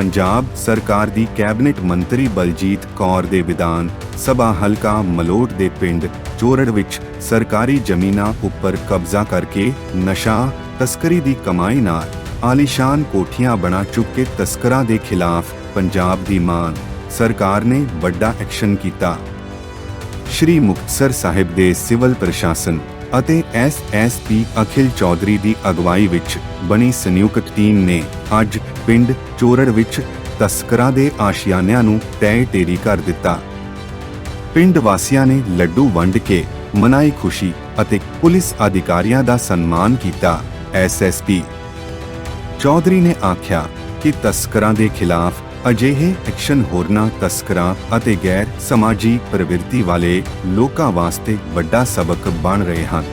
ਪੰਜਾਬ ਸਰਕਾਰ ਦੀ ਕੈਬਨਿਟ ਮੰਤਰੀ ਬਲਜੀਤ ਕੌਰ ਦੇ ਵਿਧਾਨ ਸਭਾ ਹਲਕਾ ਮਲੋਟ ਦੇ ਪਿੰਡ ਚੋਰੜ ਵਿੱਚ ਸਰਕਾਰੀ ਜ਼ਮੀਨਾਂ ਉੱਪਰ ਕਬਜ਼ਾ ਕਰਕੇ ਨਸ਼ਾ, ਤਸਕਰੀ ਦੀ ਕਮਾਈ ਨਾਲ ਆਲੀਸ਼ਾਨ ਕੋਠੀਆਂ ਬਣਾ ਚੁੱਕੇ ਤਸਕਰਾਂ ਦੇ ਖਿਲਾਫ ਪੰਜਾਬ ਦੀ ਮਾਨ ਸਰਕਾਰ ਨੇ ਵੱਡਾ ਐਕਸ਼ਨ ਕੀਤਾ। ਸ਼੍ਰੀ ਮੁਕਤਸਰ ਸਾਹਿਬ ਦੇ ਸਿਵਲ ਪ੍ਰਸ਼ਾਸਨ ਅਤੇ ਐਸਐਸਪੀ ਅਖਿਲ ਚੌਧਰੀ ਦੀ ਅਗਵਾਈ ਵਿੱਚ ਬਣੀ ਸੰਯੁਕਤ ਟੀਮ ਨੇ ਅੱਜ ਪਿੰਡ ਚੋਰੜ ਵਿੱਚ ਤਸਕਰਾਂ ਦੇ ਆਸ਼ੀਆਨਿਆਂ ਨੂੰ ਤੈਅ ਢੇਰੀ ਕਰ ਦਿੱਤਾ। ਪਿੰਡ ਵਾਸੀਆਂ ਨੇ ਲੱਡੂ ਵੰਡ ਕੇ ਮਨਾਈ ਖੁਸ਼ੀ ਅਤੇ ਪੁਲਿਸ ਅਧਿਕਾਰੀਆਂ ਦਾ ਸਨਮਾਨ ਕੀਤਾ ਐਸਐਸਪੀ ਚੌਧਰੀ ਨੇ ਆਖਿਆ ਕਿ ਤਸਕਰਾਂ ਦੇ ਖਿਲਾਫ ਅਜਿਹੇ ਐਕਸ਼ਨ ਹੋਰਨਾਂ, ਤਸਕਰਾਂ ਅਤੇ ਗੈਰ ਸਮਾਜੀ ਪ੍ਰਵਿਰਤੀ ਵਾਲੇ ਲੋਕਾਂ ਵਾਸਤੇ ਵੱਡਾ ਸਬਕ ਬਣ ਰਹੇ ਹਨ।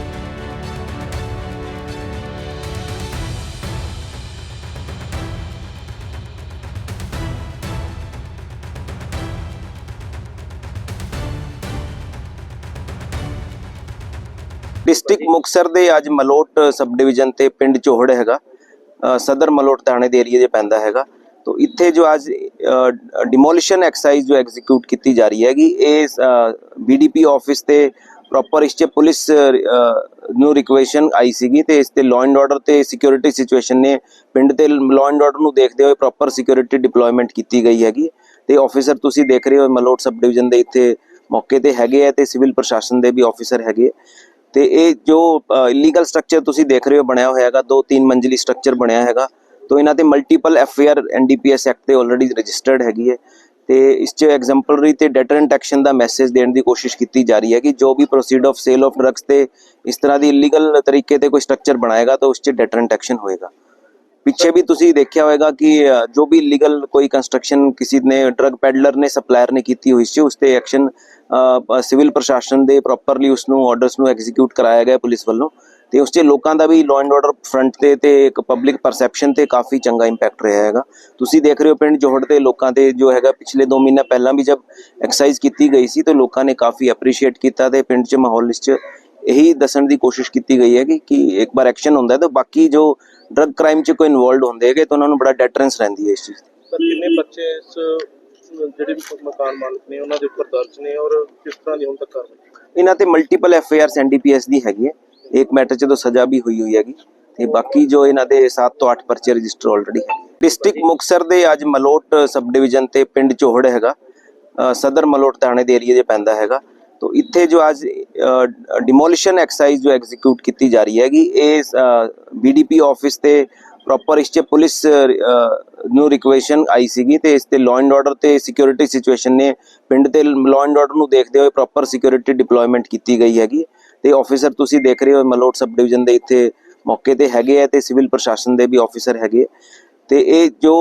ਡਿਸਟ੍ਰਿਕਟ ਮੁਕਸਰ ਦੇ ਅੱਜ ਮਲੋਟ ਸਬ ਡਿਵੀਜ਼ਨ ਤੇ ਪਿੰਡ ਚੋਹੜ ਹੈਗਾ। ਸਦਰ ਮਲੋਟ ਥਾਣੇ ਦੇ ਏਰੀਆ 'ਚ ਪੈਂਦਾ ਹੈਗਾ। ਤੋ ਇੱਥੇ ਜੋ ਅੱਜ ਡਿਮੋਲਿਸ਼ਨ ਐਕਸਰਸਾਈਜ਼ ਜੋ ਐਗਜ਼ੀਕਿਊਟ ਕੀਤੀ ਜਾ ਰਹੀ ਹੈਗੀ, ਇਹ ਬੀਡੀਪੀ ਆਫਿਸ ਤੇ ਪ੍ਰੋਪਰ ਇਸ 'ਚ ਪੁਲਿਸ ਨੂੰ ਰਿਕੁਐਸ਼ਨ ਆਈ ਸੀਗੀ ਤੇ ਇਸ ਤੇ ਲਾਅ ਐਂਡ ਆਰਡਰ ਤੇ ਸਿਕਿਉਰਿਟੀ ਸਿਚੁਏਸ਼ਨ ਨੇ ਪਿੰਡ ਤੇ ਲਾਅ ਐਂਡ ਆਰਡਰ ਨੂੰ ਦੇਖਦੇ ਹੋਏ ਪ੍ਰੋਪਰ ਸਿਕਿਉਰਿਟੀ ਡਿਪਲੋਇਮੈਂਟ ਕੀਤੀ ਗਈ ਹੈਗੀ ਤੇ ਆਫੀਸਰ ਤੁਸੀਂ ਦੇਖ ਰਹੇ ਹੋ, ਮਲੋਟ ਸਬ ਡਿਵੀਜ਼ਨ ਦੇ ਇੱਥੇ ਮੌਕੇ ਤੇ ਹੈਗੇ ਆ ਤੇ ਸਿਵਲ ਪ੍ਰਸ਼ਾਸਨ ਦੇ ਵੀ ਆਫੀਸਰ ਹੈਗੇ ਆ। ਤੇ ਇਹ ਜੋ ਇਲੀਗਲ ਸਟਰਕਚਰ ਤੁਸੀਂ ਦੇਖ ਰਹੇ ਹੋ ਬਣਿਆ ਹੋਇਆ ਹੈਗਾ ਦੋ ਤਿੰਨ ਮੰਜ਼ਲੀ ਸਟਰਕਚਰ ਬਣਿਆ ਹੈਗਾ ਤੋਂ ਇਹਨਾਂ ਤੇ multiple F I R NDPS act ਤੇ ਆਲਰੇਡੀ ਰਜਿਸਟਰਡ ਹੈਗੀ ਹੈ। ਤੇ ਇਸ 'ਚ ਐਗਜ਼ੈਂਪਲਰੀ ਤੇ ਡੈਟਰੈਂਟ ਐਕਸ਼ਨ ਦਾ ਮੈਸੇਜ ਦੇਣ ਦੀ ਕੋਸ਼ਿਸ਼ ਕੀਤੀ ਜਾ ਰਹੀ ਹੈ ਕਿ ਜੋ ਵੀ proceed of sale of drugs ਤੇ ਇਸ ਤਰ੍ਹਾਂ ਦੀ ਇਲੀਗਲ ਤਰੀਕੇ ਤੇ ਕੋਈ ਸਟਰਕਚਰ ਬਣਾਏਗਾ ਤਾਂ ਉਸ 'ਚ ਡੈਟਰੈਂਟ ਐਕਸ਼ਨ ਹੋਏਗਾ। ਪਿੱਛੇ ਵੀ ਤੁਸੀਂ ਦੇਖਿਆ ਹੋਵੇਗਾ ਕਿ ਜੋ ਵੀ ਇਲੀਗਲ ਕੋਈ ਕੰਸਟਰਕਸ਼ਨ ਕਿਸੇ ਨੇ ਡਰੱਗ ਪੈਡਲਰ ਨੇ ਸਪਲਾਇਰ ਨੇ ਕੀਤੀ ਹੋਈ ਸੀ, ਉਸ ਤੇ ਐਕਸ਼ਨ ਸਿਵਲ ਪ੍ਰਸ਼ਾਸਨ ਦੇ ਪ੍ਰੋਪਰਲੀ ਉਸ ਨੂੰ ਆਰਡਰਸ ਨੂੰ ਐਗਜ਼ੀਕਿਊਟ ਕਰਾਇਆ ਗਿਆ ਪੁਲਿਸ ਵੱਲੋਂ। ਤੇ ਉਸ 'ਚ ਲੋਕਾਂ ਦਾ ਵੀ ਲਾਅ ਐਂਡ ਆਰਡਰ ਫਰੰਟ ਤੇ ਤੇ ਇੱਕ ਪਬਲਿਕ ਪਰਸੈਪਸ਼ਨ ਤੇ ਕਾਫੀ ਚੰਗਾ ਇੰਪੈਕਟ ਰਿਹਾ ਹੈਗਾ। ਤੁਸੀਂ ਦੇਖ ਰਹੇ ਹੋ ਪਿੰਡ ਜੋਹੜ ਦੇ ਲੋਕਾਂ ਤੇ ਜੋ ਹੈਗਾ ਪਿਛਲੇ 2 ਮਹੀਨਾ ਪਹਿਲਾਂ ਵੀ ਜਦ ਐਕਸਰਸਾਈਜ਼ ਕੀਤੀ ਗਈ ਸੀ ਤਾਂ ਲੋਕਾਂ ਨੇ ਕਾਫੀ ਐਪਰੀਸ਼ੀਏਟ ਕੀਤਾ ਤੇ ਪਿੰਡ 'ਚ ਮਾਹੌਲ ਇਸ 'ਚ ਇਹੀ ਦੱਸਣ ਦੀ ਕੋਸ਼ਿਸ਼ ਕੀਤੀ ਗਈ ਹੈ ਕਿ ਕਿ ਇੱਕ ਵਾਰ ਐਕਸ਼ਨ ਹੁੰਦਾ ਹੈ ਤਾਂ ਬਾਕੀ ਜੋ ਡਰਗ ਕ੍ਰਾਈਮ 'ਚ ਕੋਈ ਇਨਵੋਲਡ ਹੁੰਦੇ ਹੈਗੇ ਤਾਂ ਉਹਨਾਂ ਨੂੰ ਬੜਾ ਡੈਟਰੈਂਸ ਰਹਿੰਦੀ ਹੈ ਇਸ ਚੀਜ਼ ਦੀ। ਸਰ ਕਿੰਨੇ ਬੱਚੇ ਇਸ ਜਿਹੜੇ ਮਕਾਨ ਮਾਲਕ ਨੇ ਉਹਨਾਂ ਦੇ ਉੱਪਰ ਦਰਜ ਨੇ ਔਰ ਕਿਸ ਤਰ੍ਹਾਂ ਦੀ ਹੁਣ ਤੱਕ ਕਾਰਵਾਈ? ਇਹਨਾਂ ਤੇ multiple F I Rs NDPS ਦੀ ਹੈਗੀ ਹੈ। ਇੱਕ ਮੈਟਰ 'ਚ ਤਾਂ ਸਜ਼ਾ ਵੀ ਹੋਈ ਹੋਈ ਹੈਗੀ। ਤੇ ਬਾਕੀ ਜੋ ਇਹਨਾਂ ਦੇ 7 ਤੋਂ 8 ਪਰਚੇ ਰਜਿਸਟਰ ਆਲਰੇਡੀ ਹੈ ਡਿਸਟ੍ਰਿਕਟ ਮੁਕਸਰ ਦੇ ਅੱਜ ਮਲੋਟ ਸਬ ਡਿਵੀਜ਼ਨ ਤੇ ਪਿੰਡ ਚੋਹੜ ਹੈਗਾ। ਸਦਰ ਮਲੋਟ ਥਾਣੇ ਦੇ ਏਰੀਆ 'ਚ ਪੈਂਦਾ ਹੈਗਾ। ਤੋ ਇੱਥੇ ਜੋ ਅੱਜ ਡਿਮੋਲੀਸ਼ਨ ਐਕਸਰਸਾਈਜ਼ ਜੋ ਐਗਜ਼ੀਕਿਊਟ ਕੀਤੀ ਜਾ ਰਹੀ ਹੈਗੀ, ਇਹ ਬੀਡੀਪੀ ਆਫਿਸ ਤੇ ਪ੍ਰੋਪਰ ਇਸ 'ਚ ਪੁਲਿਸ ਨੂੰ ਰਿਕੁਐਸ਼ਨ ਆਈ ਸੀਗੀ ਤੇ ਇਸ ਤੇ ਲਾਅ ਐਂਡ ਆਰਡਰ ਤੇ ਸਿਕਿਉਰਿਟੀ ਸਿਚੁਏਸ਼ਨ ਨੇ ਪਿੰਡ ਤੇ ਲਾਅ ਐਂਡ ਆਰਡਰ ਨੂੰ ਦੇਖਦੇ ਹੋਏ ਪ੍ਰੋਪਰ ਸਿਕਿਉਰਿਟੀ ਡਿਪਲੋਇਮੈਂਟ ਕੀਤੀ ਗਈ ਹੈਗੀ। ਤੇ ਆਫੀਸਰ ਤੁਸੀਂ ਦੇਖ ਰਹੇ ਹੋ ਮਲੋਟ ਸਬ ਡਿਵੀਜ਼ਨ ਦੇ ਇੱਥੇ ਮੌਕੇ ਤੇ ਹੈਗੇ ਆ ਤੇ ਸਿਵਲ ਪ੍ਰਸ਼ਾਸਨ ਦੇ ਵੀ ਆਫੀਸਰ ਹੈਗੇ ਆ। ਤੇ ਇਹ ਜੋ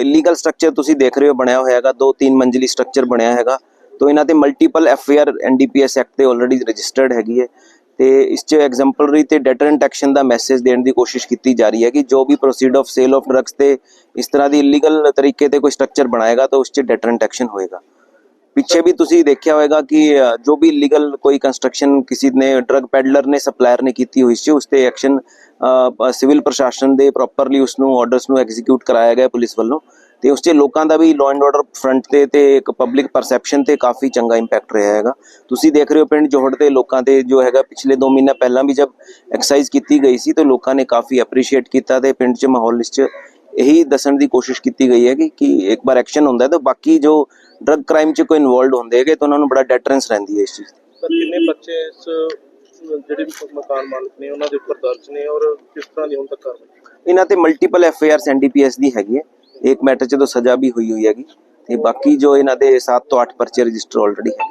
ਇਲੀਗਲ ਸਟਰਕਚਰ ਤੁਸੀਂ ਦੇਖ ਰਹੇ ਹੋ ਬਣਿਆ ਹੋਇਆ ਹੈਗਾ, ਦੋ ਤਿੰਨ ਮੰਜ਼ਲੀ ਸਟਰਕਚਰ ਬਣਿਆ ਹੈਗਾ। ਤੋਂ ਇਹਨਾਂ ਤੇ multiple F I R NDPS act ਤੇ ਆਲਰੇਡੀ ਰਜਿਸਟਰਡ ਹੈਗੀ ਹੈ। ਤੇ ਇਸ 'ਚ ਐਗਜ਼ੈਂਪਲਰੀ ਤੇ ਡੈਟਰੈਂਟ ਐਕਸ਼ਨ ਦਾ ਮੈਸੇਜ ਦੇਣ ਦੀ ਕੋਸ਼ਿਸ਼ ਕੀਤੀ ਜਾ ਰਹੀ ਹੈ ਕਿ ਜੋ ਵੀ proceed of sale of drugs ਤੇ ਇਸ ਤਰ੍ਹਾਂ ਦੀ ਇਲੀਗਲ ਤਰੀਕੇ ਤੇ ਕੋਈ ਸਟਰਕਚਰ ਬਣਾਏਗਾ ਤਾਂ ਉਸ 'ਚ ਡੈਟਰੈਂਟ ਐਕਸ਼ਨ ਹੋਏਗਾ। ਪਿੱਛੇ ਵੀ ਤੁਸੀਂ ਦੇਖਿਆ ਹੋਵੇਗਾ ਕਿ ਜੋ ਵੀ ਲੀਗਲ ਕੋਈ ਕੰਸਟਰਕਸ਼ਨ ਕਿਸੇ ਨੇ ਡਰਗ ਪੈਡਲਰ ਨੇ ਸਪਲਾਇਰ ਨੇ ਕੀਤੀ ਹੋਈ ਸੀ, ਉਸ ਤੇ ਐਕਸ਼ਨ ਸਿਵਲ ਪ੍ਰਸ਼ਾਸਨ ਦੇ ਪ੍ਰੋਪਰਲੀ ਉਸ ਨੂੰ ਆਰਡਰਸ ਨੂੰ ਐਗਜ਼ੀਕਿਊਟ ਕਰਾਇਆ ਗਿਆ ਪੁਲਿਸ ਵੱਲੋਂ ਤੇ ਉਸ 'ਚ ਲੋਕਾਂ ਦਾ ਵੀ ਲਾਅ ਐਂਡ ਆਰਡਰ ਫਰੰਟ ਤੇ ਤੇ ਇੱਕ ਪਬਲਿਕ ਪਰਸੈਪਸ਼ਨ ਤੇ ਕਾਫੀ ਚੰਗਾ ਇੰਪੈਕਟ ਰਿਹਾ ਹੈਗਾ। ਤੁਸੀਂ ਦੇਖ ਰਹੇ ਹੋ ਪਿੰਡ ਜੋਹੜ ਦੇ ਲੋਕਾਂ ਤੇ ਜੋ ਹੈਗਾ, ਪਿਛਲੇ 2 ਮਹੀਨਾ ਪਹਿਲਾਂ ਵੀ ਜਦ ਐਕਸਰਸਾਈਜ਼ ਕੀਤੀ ਗਈ ਸੀ, ਤਾਂ ਲੋਕਾਂ ਨੇ ਕਾਫੀ ਐਪਰੀਸ਼ੀਏਟ ਕੀਤਾ ਤੇ ਪਿੰਡ 'ਚ, ਮਾਹੌਲ ਇਸ 'ਚ ਇਹੀ ਦੱਸਣ ਦੀ ਕੋਸ਼ਿਸ਼ ਕੀਤੀ ਗਈ ਹੈ ਕਿ ਕਿ ਇੱਕ ਵਾਰ ਐਕਸ਼ਨ ਹੁੰਦਾ ਹੈ ਤਾਂ ਬਾਕੀ ਜੋ ਡਰਗ ਕ੍ਰਾਈਮ 'ਚ ਕੋਈ ਇਨਵੋਲਡ ਹੁੰਦੇ ਹੈਗੇ ਤਾਂ ਉਹਨਾਂ ਨੂੰ ਬੜਾ ਡੈਟਰੈਂਸ ਰਹਿੰਦੀ ਹੈ ਇਸ ਚੀਜ਼ ਦੀ ਸਰ ਕਿੰਨੇ ਬੱਚੇ ਇਸ ਅਹ, ਜਿਹੜੇ ਮਕਾਨ ਮਾਲਕ ਨੇ ਉਹਨਾਂ ਦੇ ਉੱਪਰ ਦਰਜ ਨੇ ਔਰ ਕਿਸ ਤਰ੍ਹਾਂ ਦੀ ਹੁਣ ਤੱਕ ਕਾਰਵਾਈ ਇਹਨਾਂ ਤੇ multiple F I Rs NDPS ਦੀ ਹੈਗੀ ਹੈ। ਇੱਕ ਮੈਟਰ 'ਚ ਤਾਂ ਸਜ਼ਾ ਵੀ ਹੋਈ ਹੋਈ ਹੈਗੀ ਤੇ ਬਾਕੀ ਜੋ ਇਹਨਾਂ ਦੇ 7 ਤੋਂ 8 ਪਰਚੇ ਰਜਿਸਟਰ ਆਲਰੇਡੀ ਹੈ